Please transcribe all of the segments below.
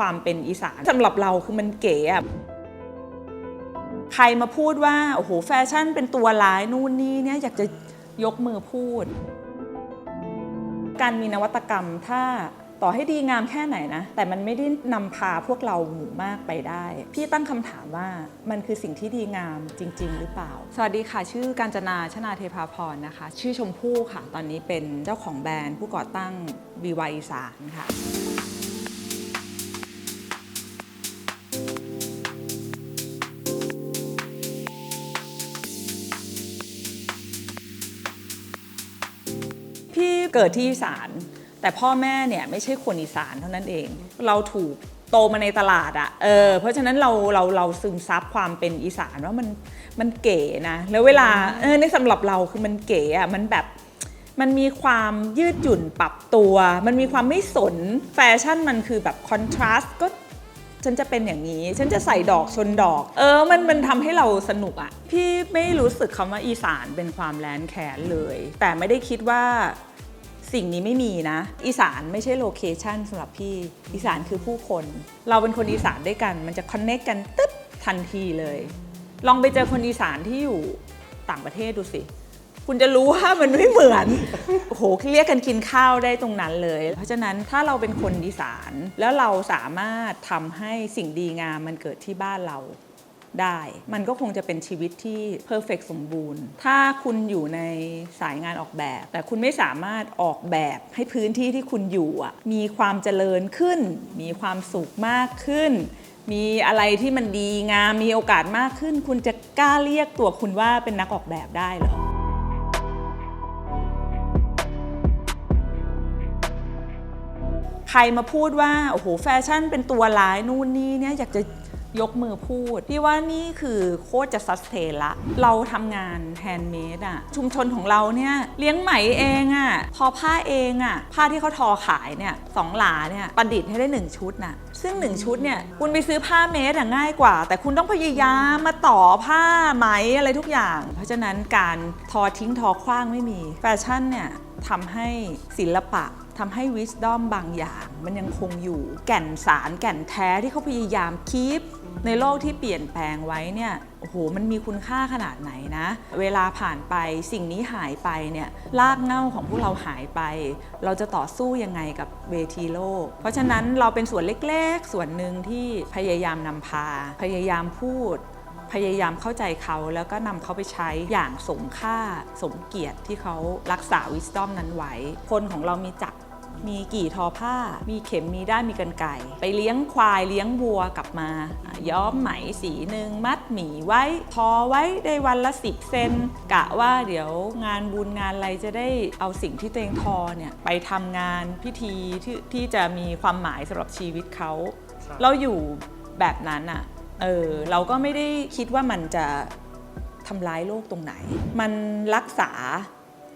ความเป็นอีสานสำหรับเราคือมันเก๋อะใครมาพูดว่า โอ้โห แฟชั่นเป็นตัวร้ายนู่นนี่เนี่ยอยากจะยกมือพูด การมีนวัตกรรมถ้าต่อให้ดีงามแค่ไหนนะ แต่มันไม่ได้นำพาพวกเราหมู่มากไปได้ พี่ตั้งคำถามว่ามันคือสิ่งที่ดีงามจริง ๆ หรือเปล่า สวัสดีค่ะ ชื่อการจนาชนาเทพาพรนะคะ ชื่อชมพู่ค่ะ ตอนนี้เป็นเจ้าของแบรนด์ผู้ก่อตั้ง BY อีสานค่ะ เกิดที่อีสาน แต่พ่อแม่เนี่ยไม่ใช่คนอีสานเท่านั้นเอง เราถูกโตมาในตลาดอะ่ะเออเพราะฉะนั้นเราเราเราซึมซับความเป็นอีสานว่ามันมันเก๋นะแล้วเวลาเออในสำหรับเราคือมันเก๋อะ่ะมันแบบมันมีความยืดหยุ่นปรับตัว มันมีความไม่สนแฟชั่นมันคือแบบคอนทราสต์ก็ฉันจะเป็นอย่างนี้ ฉันจะใส่ดอกชนดอก เออ มันมันทำให้เราสนุกอะพี่ไม่รู้สึกคำว่าอีสานเป็นความแลนแค้นเลย แต่ไม่ได้คิดว่า สิ่งนี้ไม่มีนะ อีสานไม่ใช่โลเคชันสำหรับพี่อีสานคือผู้คน เราเป็นคนอีสานด้วยกัน มันจะคอนเน c กกันตึ๊บทันทีเลย ลองไปเจอคนอีสานที่อยู่ต่างประเทศดูสิ คุณจะรู้ว่ามันไม่เหมือนโอ้โหเรียกกันกินข้าวได้ตรงนั้นเลย เพราะฉะนั้นถ้าเราเป็นคนอีสานแล้วเราสามารถทำให้สิ่งดีงามมันเกิดที่บ้านเรา ได้ มันก็คงจะเป็นชีวิตที่เพอร์เฟกสมบูรณ์ ถ้าคุณอยู่ในสายงานออกแบบ แต่คุณไม่สามารถออกแบบให้พื้นที่ที่คุณอยู่อะมีความเจริญขึ้น มีความสุขมากขึ้น มีอะไรที่มันดีงามมีโอกาสมากขึ้น คุณจะกล้าเรียกตัวคุณว่าเป็นนักออกแบบได้เหรอใครมาพูดว่าโอ้โหแฟชั่นเป็นตัวร้ายนู่นนี่เนี่ยอยากจะ ยกมือพูดพี่ว่านี่คือโคตรจะซัสเทนละ เราทำงานแฮนด์เมดอะชุมชนของเราเนี่ยเลี้ยงไหมเองอะทอผ้าเองอะผ้าที่เขาทอขายเนี่ยสองหลาเนี่ยประดิษฐ์ให้ได้หนึ่งชุดน่ะซึ่งหนึ่งชุดเนี่ยคุณไปซื้อผ้าเมดอะง่ายกว่า แต่คุณต้องพยายามมาต่อผ้าไหมอะไรทุกอย่าง เพราะฉะนั้นการทอทิ้งทอคว้างไม่มีแฟชั่นเนี่ยทำให้ศิลปะทำให้ wisdom บางอย่าง มันยังคงอยู่แก่นสารแก่นแท้ที่เขาพยายามคีป ในโลกที่เปลี่ยนแปลงไว้เนี่ยโอ้โหมันมีคุณค่าขนาดไหนนะ เวลาผ่านไปสิ่งนี้หายไปเนี่ยรากเง้าของพวกเราหายไป เราจะต่อสู้ยังไงกับเวทีโลก เพราะฉะนั้นเราเป็นส่วนเล็กๆ ส่วนหนึ่งที่พยายามนำพา พยายามพูด พยายามเข้าใจเขาแล้วก็นำเขาไปใช้อย่างสมค่าสมเกียรติที่เขารักษาวิสตอมนั้นไว้ คนของเรามีจักร มีกี่ทอผ้า มีเข็มมีด้านมีกันไก่ ไปเลี้ยงควายเลี้ยงวัวกลับมาอะย้อมไหมสีหนึ่งมัดหมีไว้ ทอไว้ได้วันละสิบเซนกะว่าเดี๋ยวงานบุญงานอะไรจะได้เอาสิ่งที่ตัวเองทอเนี่ยไปทำงานพิธีที่ที่จะมีความหมายสำหรับชีวิตเขาเราอยู่แบบนั้นอะเออเราก็ไม่ได้คิดว่ามันจะทำร้ายโลกตรงไหน มันรักษา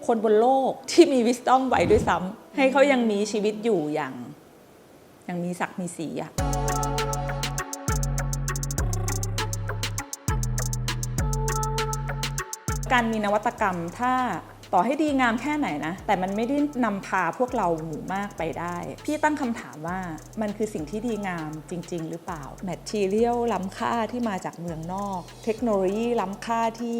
คนบนโลกที่มีวิสตอมไว้ด้วยซ้ำให้เขายังมีชีวิตอยู่อย่างยังมีศักดิ์มีสีอะการมีนวัตกรรมถ้าต่อให้ดีงามแค่ไหนนะ แต่มันไม่ได้นำพาพวกเราหมู่มากไปได้ พี่ตั้งคำถามว่ามันคือสิ่งที่ดีงามจริง ๆ หรือเปล่าแมททีเรียลล้ำค่าที่มาจากเมืองนอก เทคโนโลยีล้ำค่าที่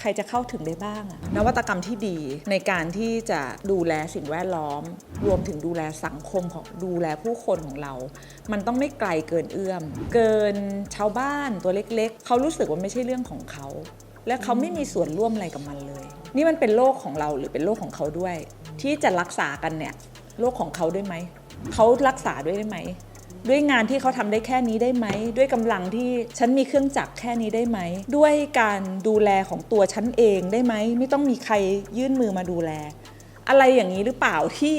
ใครจะเข้าถึงได้บ้างอะนวัตกรรมที่ดีในการที่จะดูแลสิ่งแวดล้อม รวมถึงดูแลสังคมของดูแลผู้คนของเรา มันต้องไม่ไกลเกินเอื้อม เกินชาวบ้านตัวเล็ก ๆ เขารู้สึกว่าไม่ใช่เรื่องของเขา และเขาไม่มีส่วนร่วมอะไรกับมันเลย นี่มันเป็นโลกของเราหรือเป็นโลกของเขาด้วย ที่จะรักษากันเนี่ยโลกของเขาด้วยไหมเขารักษาด้วยได้ไหม ด้วยงานที่เขาทำได้แค่นี้ได้ไหม ด้วยกำลังที่ฉันมีเครื่องจักรแค่นี้ได้ไหม ด้วยการดูแลของตัวฉันเองได้ไหม ไม่ต้องมีใครยื่นมือมาดูแล อะไรอย่างนี้หรือเปล่าที่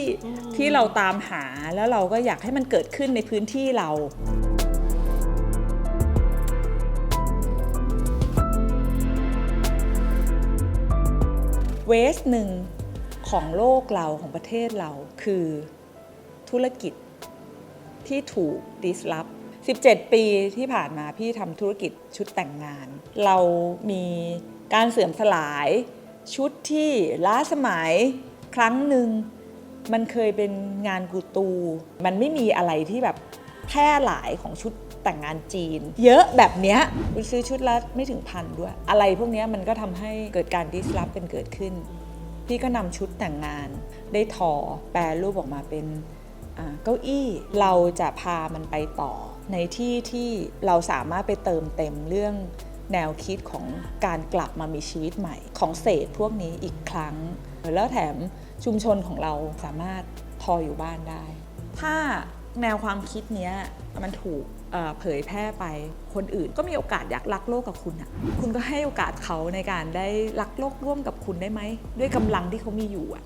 ที่เราตามหาแล้วเราก็อยากให้มันเกิดขึ้นในพื้นที่เราเวสหนึ่งของโลกเราของประเทศเราคือธุรกิจ ที่ถูก disrupt 17 ปีที่ผ่านมาพี่ทำธุรกิจชุดแต่งงาน เรามีการเสื่อมสลายชุดที่ล้าสมัยครั้งหนึ่ง มันเคยเป็นงานกูตู มันไม่มีอะไรที่แบบแพร่หลายของชุดแต่งงานจีน เยอะแบบเนี้ยคุณซื้อชุดละไม่ถึงพันด้วย อะไรพวกเนี้ยมันก็ทำให้เกิดการดิสลอฟกันเกิดขึ้น พี่ก็นำชุดแต่งงานได้ทอแปลรูปออกมาเป็น เก้าอี้เราจะพามันไปต่อ ในที่ที่เราสามารถไปเติมเต็มเรื่องแนวคิดของการกลับมามีชีวิตใหม่ ของเศษพวกนี้อีกครั้ง แล้วแถมชุมชนของเราสามารถทออยู่บ้านได้ ถ้าแนวความคิดนี้มันถูกเผยแพร่ไปคนอื่นก็มีโอกาสอยากรักโลกกับคุณอะคุณก็ให้โอกาสเขาในการได้รักโลกร่วมกับคุณได้ไหม ด้วยกำลังที่เขามีอยู่อะ